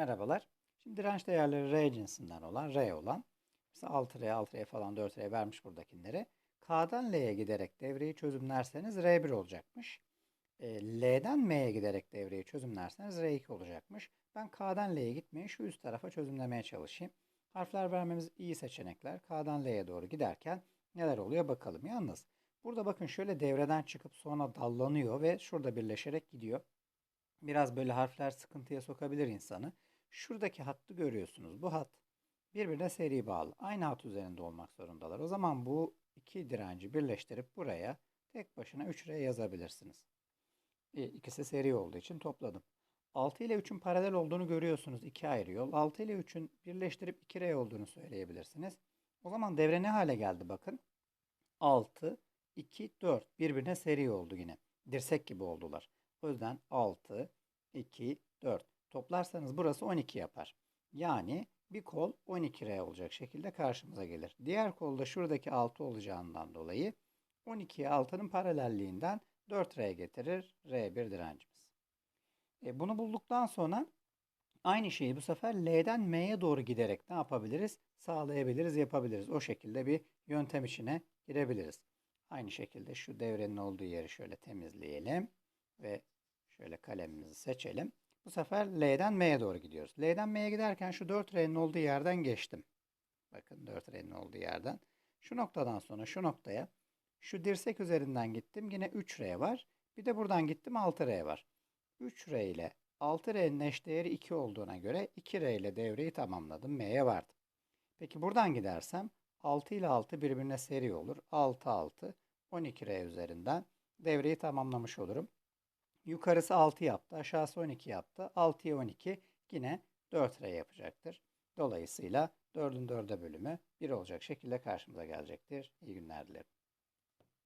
Merhabalar. Şimdi direnç değerleri R cinsinden olan, R olan, mesela 6R, 6R falan 4R vermiş buradakileri. K'dan L'ye giderek devreyi çözümlerseniz R1 olacakmış. E, L'den M'ye giderek devreyi çözümlerseniz R2 olacakmış. Ben K'dan L'ye gitmeyi şu üst tarafa çözümlemeye çalışayım. Harfler vermemiz iyi seçenekler. K'dan L'ye doğru giderken neler oluyor bakalım. Yalnız burada bakın şöyle devreden çıkıp sonra dallanıyor ve şurada birleşerek gidiyor. Biraz böyle harfler sıkıntıya sokabilir insanı. Şuradaki hattı görüyorsunuz. Bu hat birbirine seri bağlı. Aynı hat üzerinde olmak zorundalar. O zaman bu iki direnci birleştirip buraya tek başına 3R yazabilirsiniz. E, ikisi seri olduğu için topladım. 6 ile 3'ün paralel olduğunu görüyorsunuz. İki ayrı yol. 6 ile 3'ün birleştirip 2R olduğunu söyleyebilirsiniz. O zaman devre ne hale geldi bakın. 6, 2, 4 birbirine seri oldu yine. Dirsek gibi oldular. O yüzden 6, 2, 4. Toplarsanız burası 12 yapar. Yani bir kol 12R olacak şekilde karşımıza gelir. Diğer kolda şuradaki 6 olacağından dolayı 12'ye 6'nın paralelliğinden 4R getirir R1 direncimiz. E, bunu bulduktan sonra aynı şeyi bu sefer L'den M'ye doğru giderek ne yapabiliriz? Sağlayabiliriz, yapabiliriz. O şekilde bir yöntem içine girebiliriz. Aynı şekilde şu devrenin olduğu yeri şöyle temizleyelim ve şöyle kalemimizi seçelim. Bu sefer L'den M'ye doğru gidiyoruz. L'den M'ye giderken şu 4R'nin olduğu yerden geçtim. Bakın 4R'nin olduğu yerden. Şu noktadan sonra şu noktaya şu dirsek üzerinden gittim. Yine 3R var. Bir de buradan gittim 6R var. 3R ile 6R'nin eşdeğeri 2 olduğuna göre 2R ile devreyi tamamladım. M'ye vardım. Peki buradan gidersem 6 ile 6 birbirine seri olur. 6 6 12R üzerinden devreyi tamamlamış olurum. Yukarısı 6 yaptı. Aşağısı 12 yaptı. 6'ya 12 yine 4R yapacaktır. Dolayısıyla 4'ün 4'e bölümü 1 olacak şekilde karşımıza gelecektir. İyi günler dilerim.